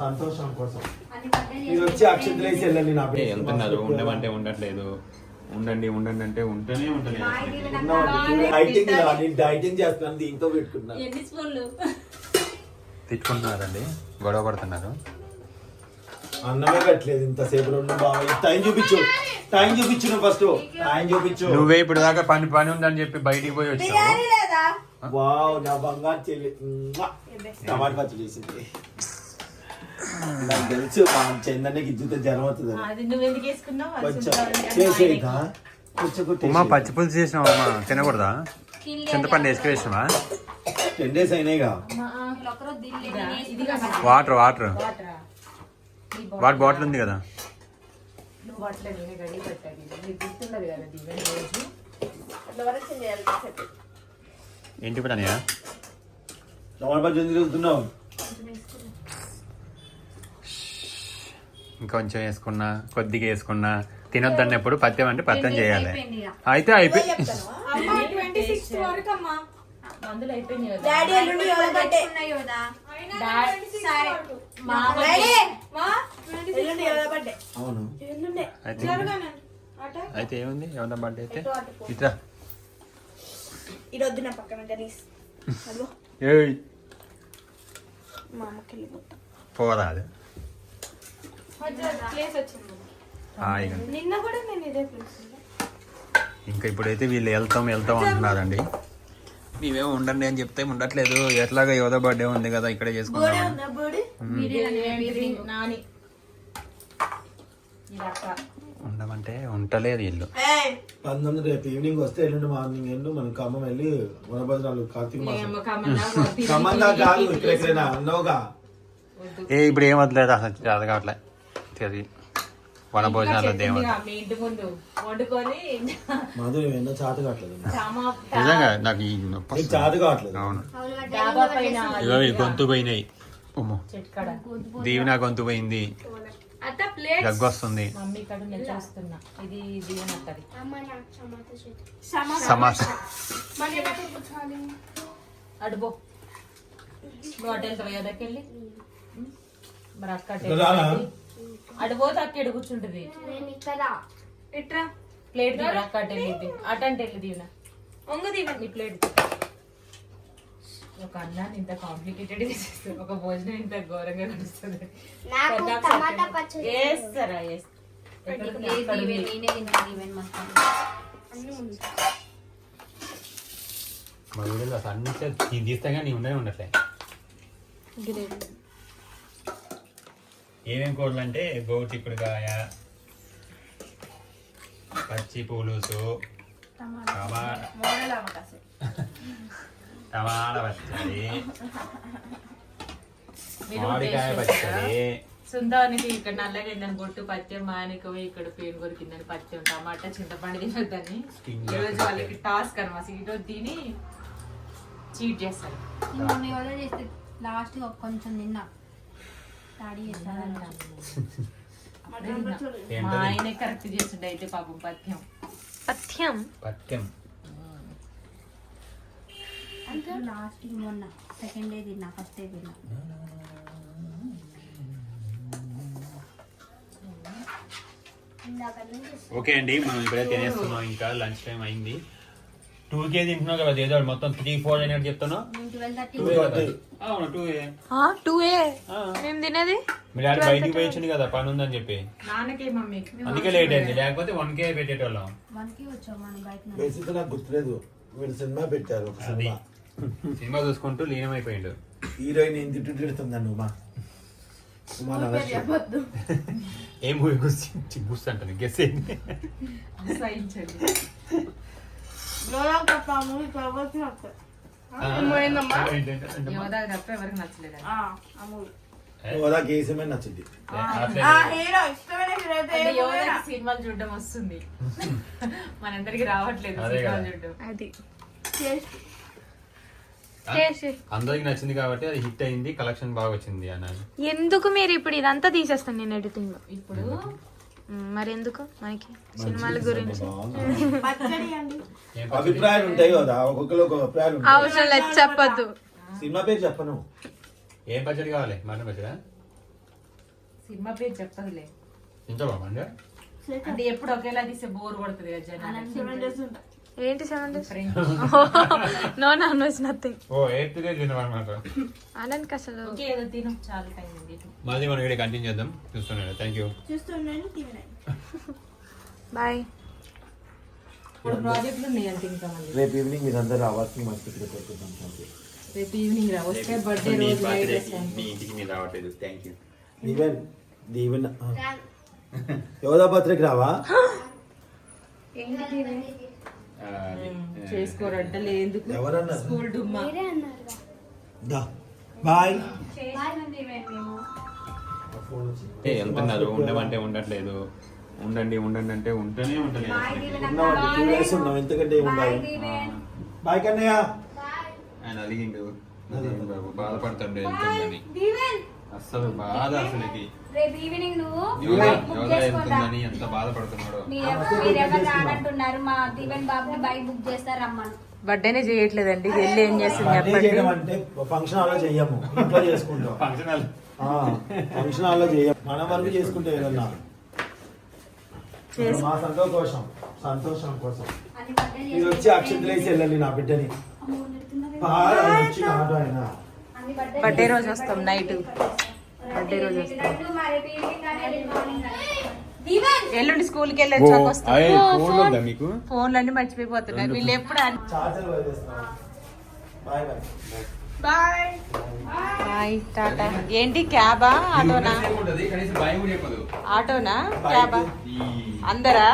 సంతోషం కోసం. మీరు వచ్చి అక్షంతలు వేసి వెళ్ళండి నా వెళ్తున్నారు ఉండమంటే ఉండట్లేదు. ఉండండి ఉండండి అంటే ఉంటేనే ఉండలేదు డైటింగ్ నేను డైటింగ్ చేస్తున్నాను దీంతో పెట్టుకున్నాను. ఎన్ని స్పూన్లు? తిట్టుకుంటున్నారండి. గొడవ పడుతున్నారు. అన్నమే పెట్టలేదు ఇంతసేపు బాగా టైం చూపించు. టైం చూపించు నువ్వు ఫస్ట్ టైం చూపించు. నువ్వే ఇప్పుడు దాకా పని పని ఉందని చెప్పి బయటికి పోయి వచ్చావు? లేదా? వావ్ నా బంగారు చెల్లి. టమాటా పచ్చడి చేసింది. నాకు తెలుసు మా చందన్నకి జ్వరం అవుతుంది అది కొంచెం కొంచెం ఉమ్మా పచ్చి పులుసు చేసినావు అమ్మా? తినకూడదా. చింతపండు వేసుకు వేసినావా టెన్ డేస్ అయినాయిగా ఆకలి ఒక్కరోజు తినలేదు. నేను ఇది కాదు. వేసుకున్నా. Water water. వాటరా? ఈ బాటిల్. వాటర్ బాటిల్ ఉంది కదా నువ్వు బాటిల్ నేనే కడిగి పెట్టాలి నీకు గుర్తుండదు కదా దీవెన రోజు అట్లా వరకు చేయాలి చెప్పి. ఏంటి ఇప్పుడు అన్నయ్య టమాటా పచ్చడి ఎందుకు వెళ్తున్నావు ఇంకొంచెం వేసుకున్నా కొద్దిగా వేసుకున్నా తినొద్దన్నప్పుడు పత్యం అంటే పత్యం చేయాలి. అయిపోయింది. అయితే అయిపోయి అమ్మా ట్వంటీ సిక్స్త్ వరకు అమ్మా మందులు అయిపోయినాయి కదా. డాడీ ఎల్లుండి ఎవరో బర్త్డే ఉన్నాయి కదా. సరే. మా డాడీ, మా ఎల్లుండి ఎవరో బర్త్డే. అవును. ఎల్లుండే. అయితే అయితే ఏముంది? ఏమన్నా బర్త్డే అయితే? ఇట్రా. ఈ రోజు నా పక్కన ఏయ్. మా అమ్మకి వెళ్ళిపోతా. అది ప్లేస్ వచ్చింది. హాయిగా నిన్న కూడా నేను ఇదే ప్లేస్ ఇంకా ఇప్పుడైతే వీళ్ళు వెళ్తాం వెళ్తాం అంటున్నారండి. మేమేమో ఉండండి అని చెప్తే ఉండట్లేదు. ఎట్లాగా యోధ బర్త్డే ఉంది కదా ఇక్కడే అక్క ఉండమంటే ఉండలేదు వీళ్ళు. పంతొమ్మిది రేపు ఈవినింగ్ వస్తే ఎల్లుండి మార్నింగ్ ఎండు మనం ఖమ్మం వెళ్ళి వనభద్రాలు కార్తీక మాసం. ఖమ్మం కాదు ఇక్కడెక్కడైనా అన్నావుగా ఏ ఇప్పుడు ఏం వదిలేదు అసలు అది వన భోజనాలు చెట్టు దేవ ఉంది కదా, మీ ఇంటి ముందు. వండుకొని మధు ఎన్నో చాత కావట్లేదు. నిజంగా నాకు ఈ నొప్పి. చాత కావట్లేదు. అవును. డాబా పైన ఇగో ఈ గొంతు పోయినాయి. చెట్టు కాడ దీవినా గొంతు పోయింది. దగ్గు వస్తుంది సమాస. అడుబో మరి అక్క అటు ఇక్కడ రానా? వెళ్తుంది. అటు పోతే అక్క ఎడు కూర్చుంటది ఇట్రా ప్లేట్ అక్క అటు వెళ్ళిద్ది అటు అంటే వెళ్ళి దీవెన ఒంగు దీవెన నీ ప్లేట్. ఒక అన్నాన్ని ఇంత కాంప్లికేటెడ్ చేస్తుంది ఒక భోజనం ఇంత ఘోరంగా నడుస్తుంది. వేస్తారా వేస్తా ఎక్కడికి లేదు అక్కడ దీవెన్, నేనే తిన్నా దీవెన్ మొత్తం. మా వీడియోలో అసలు అన్ని తీస్తే కానీ ఉండనే ఉండట్లే ఏమేం కూరలు అంటే చిక్కుడుకాయ పచ్చి పులుసు టమాటా టమాటా పచ్చడి మామిడికాయ పచ్చడి. సుందానికి ఇక్కడ నల్లగా అయిందని బొట్టు పత్యం మాయనికి పోయి ఇక్కడ పేరు కొరికిందని పత్యం టమాటా చింతపండు తినొద్దని. ఈ రోజు వాళ్ళకి టాస్క్ అనమాట. ఈ రోజు తిని చీట్ చేస్తారు. లాస్ట్ కొంచెం తిన్నా. మా ఏంటది? ఆయనే కరెక్ట్ చేసిండు అయితే పాపం పత్యం పథ్యం? పత్యం లాస్ట్ మొన్న సెకండ్ డే తిన్నా ఫస్ట్ డే తిన్నా. ఓకే అండి మనం ఇప్పుడే తినేస్తున్నాం ఇంకా లంచ్ టైం అయింది. టూ కే తింటున్నావు కదా ఏదో మొత్తం త్రీ ఫోర్ అయినట్టు థర్టీ టూ అవుతాయి. అవును టూ ఏ. టూ ఏ? మేము తినేది? మీ డాడీ బయటికి పోయించింది కదా పని ఉందని చెప్పి. అందుకే లేట్ అయింది. లేకపోతే వన్ కే పెట్టేటోళ్ళం. బేసిక్ నాకు గుర్తులేదు. వీళ్ళు సినిమా పెట్టారు ఒక సినిమా. సినిమా చూసుకుంటూ లీనమైపోయిండు. హీరోయిన్ ఏం తిట్టు తిడుతుందండి ఉమా. ఏ మూవీ గురించి గుర్తు అంటుంది గెస్ అయింది యోధా తప్ప ఎవరికి నచ్చలేదు హోదా కేసమే నచ్చింది అంటే యోధాకి సినిమాలు చూడడం వస్తుంది మనందరికి రావట్లేదు అదే సినిమాలు కదా. చూడడం అది అందరికి నచ్చింది కాబట్టి అది హిట్ అయింది కలెక్షన్ బాగా వచ్చింది అన్న ఎందుకు మీరు ఇప్పుడు ఇదంతా తీసేస్తాను నేను ఎడిటింగ్లో ఇప్పుడు మరి ఎందుకు మనకి సినిమాల గురించి. అభిప్రాయాలు ఉంటాయి కదా ఒక్కొక్కరు ఒక అభిప్రాయాలు ఉంటాయి. అవసరం లేదు చెప్పొద్దు. సినిమా పేరు చెప్పను. ఏం పచ్చడి కావాలి? మటన్ పచ్చడా? సినిమా పేరు చెప్పదులే. ఇంత బాగుంది? అంటే ఎప్పుడు ఒకేలా తీస్తే బోర్ కొడుతుంది కదా జనాలు ఏంటి seven days no non veg nothing oh eighth day తినమాట ఆనంద్కి అసలు ఓకే ఏదో తిను చాలా టైం ఉంది. మళ్ళీ మనం ఇక్కడ కంటిన్యూ చేద్దాం. చూస్తున్నాడు థ్యాంక్ యూ చూస్తున్నాను టీవీ బాయ్ ఇప్పుడు ప్రాజెక్టులు ఉన్నాయి అంటే ఇంకా మళ్ళీ. రేపు ఈవినింగ్ మీరు అందరు రావాల్సింది మంచి కొట్టుకుంటాం రేపు ఈవినింగ్ రా వస్తే బర్త్డే రోజు నైట్ వస్తాను. మీ ఇంటికి మీరు రావట్లేదు థ్యాంక్ యూ దీవెన్ దీవెన్ యోధా పత్రిక రావా? చేసుకోరంట లేదు ఎవరన్నారు? స్కూల్ డుమ్మా. బాయ్. వెళ్తున్నారు ఉండమంటే ఉండట్లేదు. ఉండండి ఉండండి అంటే ఉంటూనే ఉంటలేదు. ఉన్నామండి టూ డేస్ ఉన్నాం ఎంతకంటే ఉండాలి? బాయ్ కన్నయ్య. ఆయన అడిగిండు. బాధపడుతుండే వెళ్తుందని అస్సలు బాధ అసలుకి. రేపు ఈవినింగ్ నువ్వు వెళ్తుందని ఎంత బాధపడుతున్నాడో. మా దీవెన్ బాబుని బైక్ బుక్ చేస్తారు రమ్మను బర్త్డేనే చేయట్లేదండి వెళ్ళి ఏం చేస్తుంది చెప్పండి. అంటే ఫంక్షన్ హాల్లో చెయ్యము ఇంట్లో చేసుకుంటాం. Function hall. ఆ, ఫంక్షన్ హాల్లో చెయ్యం మన వరకు చేసుకుంటే ఏదన్నా. మా సంతోషం సంతోషం కోసం. మీరు వచ్చి అక్షంతలు వేసి వెళ్ళండి నా బిడ్డని. బాగా ఆటో బర్త్డే రోజు వస్తాం నైట్. బర్త్డే రోజు వస్తాం. రెండు మరి ఈవినింగ్ కానీ ఎర్లీ మార్నింగ్ కానీ దీవెన్ ఎల్లుండి స్కూల్కి వెళ్ళి వచ్చాక వస్తాం ఫోన్లు అన్ని మర్చిపోయిపోతున్నారు వీళ్ళు ఎప్పుడు బాయ్. టాటా. ఏంటి క్యాబా ఆటోనా? ఆటోనా? క్యాబా? అందరా?